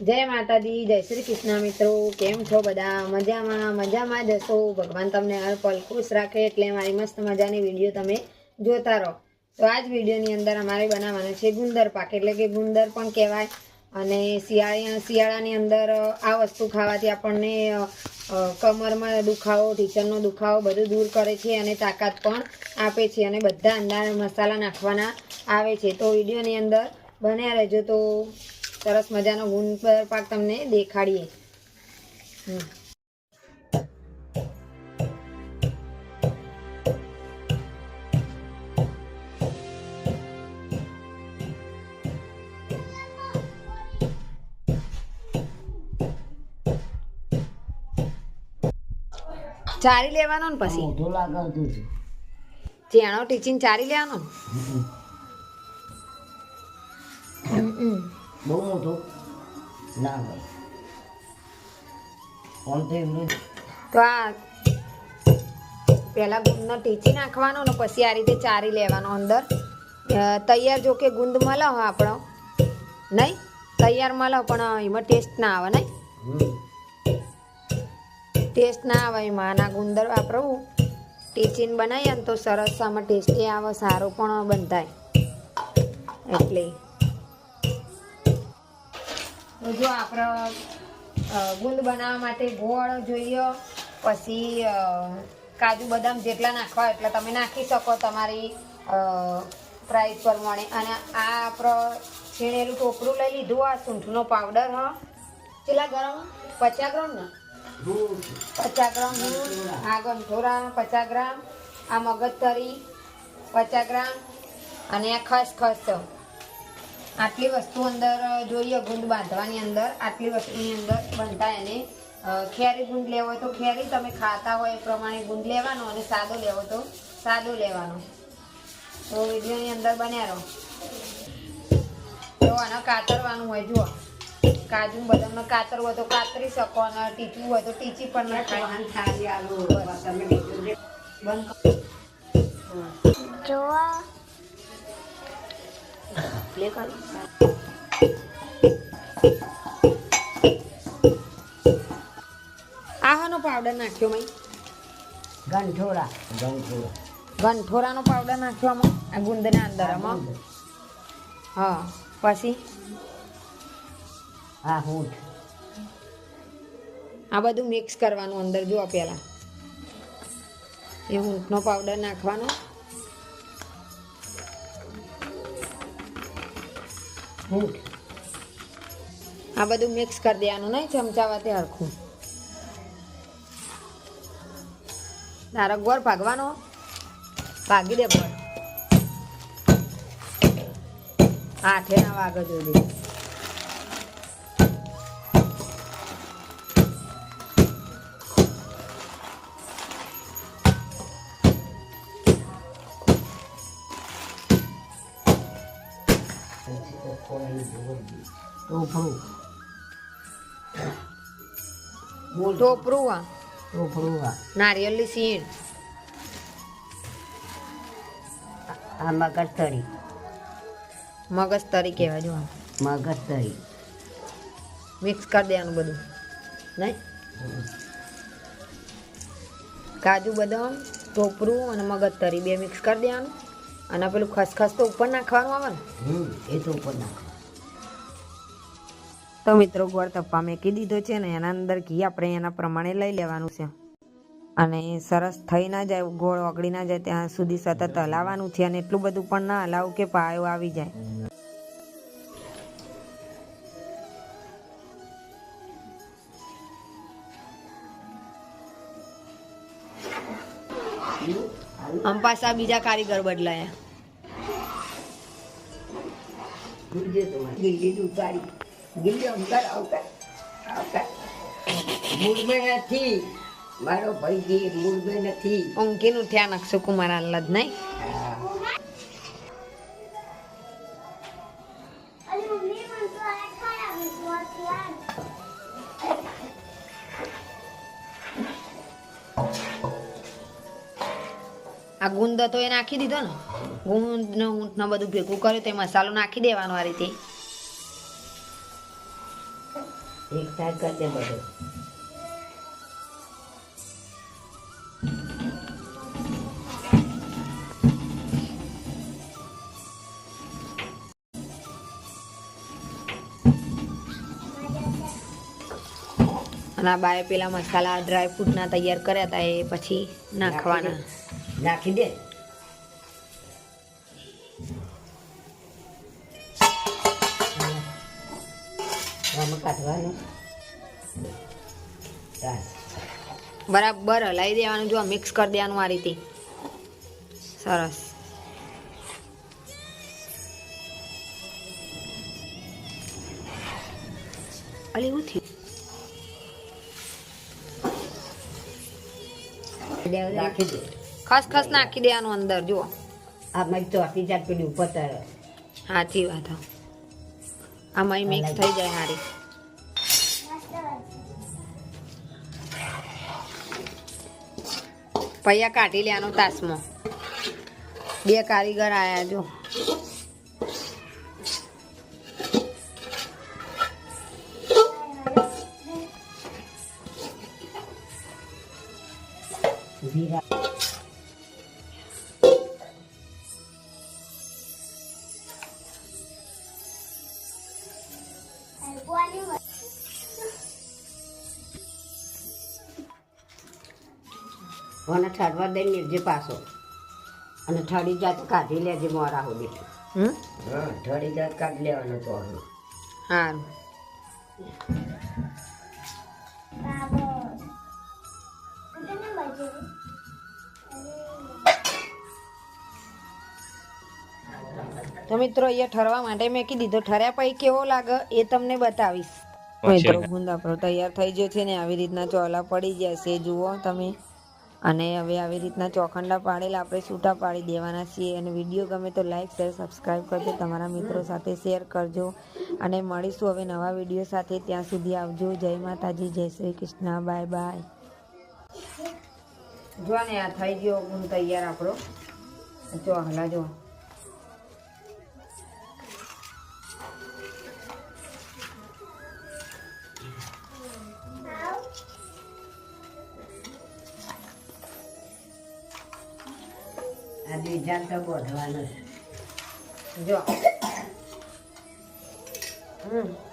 જય માતાજી, જય શ્રી કૃષ્ણ મિત્રો. કેમ છો બધા? મજામાં મજામાં જ હશો. ભગવાન તમને હર પલ ખુશ રાખે એટલે મારી મસ્ત મજાની વીડિયો તમે જોતા રહો. તો આ જ વિડીયોની અંદર અમારે બનાવવાનો છે ગુંદર પાક. એટલે કે ગુંદર પણ કહેવાય. અને શિયાળા, શિયાળાની અંદર આ વસ્તુ ખાવાથી આપણને કમરમાં દુખાવો ઢીચરનો દુખાવો બધું દૂર કરે છે અને તાકાત પણ આપે છે અને બધા અંદર મસાલા નાખવાના આવે છે. તો વિડીયોની અંદર બન્યા રહેજો. તો સરસ મજાનો ગુણ પાક તમને દેખાડીએ. હમ. ચારી લેવાનો ને પછી? ચેણો ટીચીને ચારી લેવાનો બહુ મોટું? ના હોય આમ તો એમનું તો આ પહેલાં ગુંદનો ટીચી નાખવાનો ને પછી આ રીતે ચારી લેવાનો અંદર. તૈયાર જો કે ગુંદ મળે આપણો. નહીં? તૈયાર મળે પણ એમાં ટેસ્ટ ના આવે નહીં? ટેસ્ટ ના આવે એમાં. આના ગુંદર વાપરવું. ટીચીને બનાવીએ ને તો સરસ આમાં ટેસ્ટી આવે સારું પણ બંધાય. એટલે જો આપણે ગુંદ બનાવવા માટે ગોળ જોઈએ, પછી કાજુ બદામ જેટલા નાખવા એટલા તમે નાખી શકો તમારી પ્રાઇસ પ્રમાણે. અને આ આપણે છીણેલું ટોપરું લઈ લીધું, આ સૂંઠનો પાવડર હ. કેટલા ગરમ? પચાસ ગ્રામ ને? પચાસ ગ્રામ આ ગંઠોરા પચાસ ગ્રામ. આ મગજ તરી પચાસ ગ્રામ. અને આ ખસખસ. આટલી વસ્તુ અંદર જોઈએ ગુંદ બાંધવાની અંદર આટલી વસ્તુની અંદર બનતા એને ખેરી ગુંદ લેવો હોય તો ખેરી તમે ખાતા હોય એ પ્રમાણે ગુંદ લેવાનો અને સાદો લેવો તો સાદો લેવાનો. તો વિડીયોની અંદર બન્યા રહો. તો આને કાતરવાનું હોય જુઓ. કાજુ બદામને કાતરવું હોય તો કાતરી શકો અને ટીચવું હોય તો ટીચી પણ નાખવાનું બંધ પ્લે કરો. આહાનો પાવડર નાખ્યો મેં. ગંઠોરા. ગંઠોરા. ગંઠોરાનો પાવડર નાખ્યો આમાં. આ ગુંદના અંદર આમાં. હા પછી? હા હૂંઠ. આ બધું મિક્સ કરવાનું અંદર જો પહેલાં. એ ઊંટનો પાવડર નાખવાનો. આ બધું મિક્સ કરી દેવાનું, નહીં ચમચાવાથી હરખું. તારો ગોળ ભાગવાનો? ભાગી દે ગોળ. આઠે ના વાગે જોજે. ટોપરું ટોપરું આ ટોપરું હા નારિયેળની સીણ આ મગજતરી. મગજ તરી કહેવાય જો. મગજતરી. મિક્સ કરી દેવાનું બધું. નહીં? કાજુ બદામ ટોપરું અને મગજ તરી બે મિક્સ કરી દેવાનું. અને પેલું ખસખસ તો ઉપર નાખવાનું આવે ને? એ તો ઉપર નાખવાનું. તો મિત્રો ગોળ તપ્પા મેકી દીધો છે ને એના અંદર ઘી આપણે એના પ્રમાણે લઈ લેવાનું છે. અને સરસ થઈ ના જાય ગોળ ઓગળી ના જાય ત્યાં સુધી સતત હલાવવાનું છે અને એટલું બધું પણ ના હલાવું કે પાયો આવી જાય. આમ પાછા બીજા કારીગર બદલાયા. ગિલ્લી ઉતારી. ગિલ્લી અંકર આવતા આવતા મૂળમાં નથી. મારો ભાઈ મૂળમાં નથી. અંકીનું થયા નકશો કુમાર આલ્લાદ નહીં? ગુંદ તો એ નાખી દીધો ને. ગુંદ ને ઊંટ ને બધું ભેગું કર્યું તો એ મસાલો નાખી દેવાનો આ રીતે. એક સાઈડ કરી દે બધું. અને આ બાએ પેલા મસાલા ડ્રાય ફ્રૂટના તૈયાર કર્યા હતા એ પછી નાખવાના. નાખી દે કાઢવાનું બરાબર હલાવી દેવાનું જો મિક્સ કરી દેવાનું આ રીતે. સરસ. અલી હું થયું? રાખી દે. ખસખસ નાખી દેવાનું અંદર જુઓ. આ મારી આખી જાત પેલી ઉપર તરે સાચી વાત આ આમાં મિક્સ થઈ જાય સારી પૈયા કાઢી લેવાનો તાસમાં. બે કારીગર આયા જો જીરા મને ઠરવા દઈ લેજે પાછો. અને ઠડી જાત કાઢી લેજે મોરા સુધી. હમ? હા ઠરી જાત કાઢી લેવાનો તો સારું તો મિત્રો અહીંયા ઠરવા માટે મેં કીધી તો ઠર્યા પછી કેવો લાગે એ તમને બતાવીશ. મિત્રો ગુંદાપરો તૈયાર થઈ ગયો છે ને આવી રીતના ચોલા પડી જશે. જુઓ તમે. અને હવે આવી રીતના ચોખંડા પાડેલા આપણે છૂટા પાડી દેવાના છીએ. અને વીડિયો ગમે તો લાઈક, શેર સબસ્ક્રાઈબ કરજો. તમારા મિત્રો સાથે શેર કરજો. અને મળીશું હવે નવા વીડિયો સાથે. ત્યાં સુધી આવજો. જય માતાજી, જય શ્રી કૃષ્ણ. Bye bye. જો ને આ થઈ ગયો ગુંદ તૈયાર આપણો જો હલા જો. આ બીજા તો બોધવાનું જો. હમ.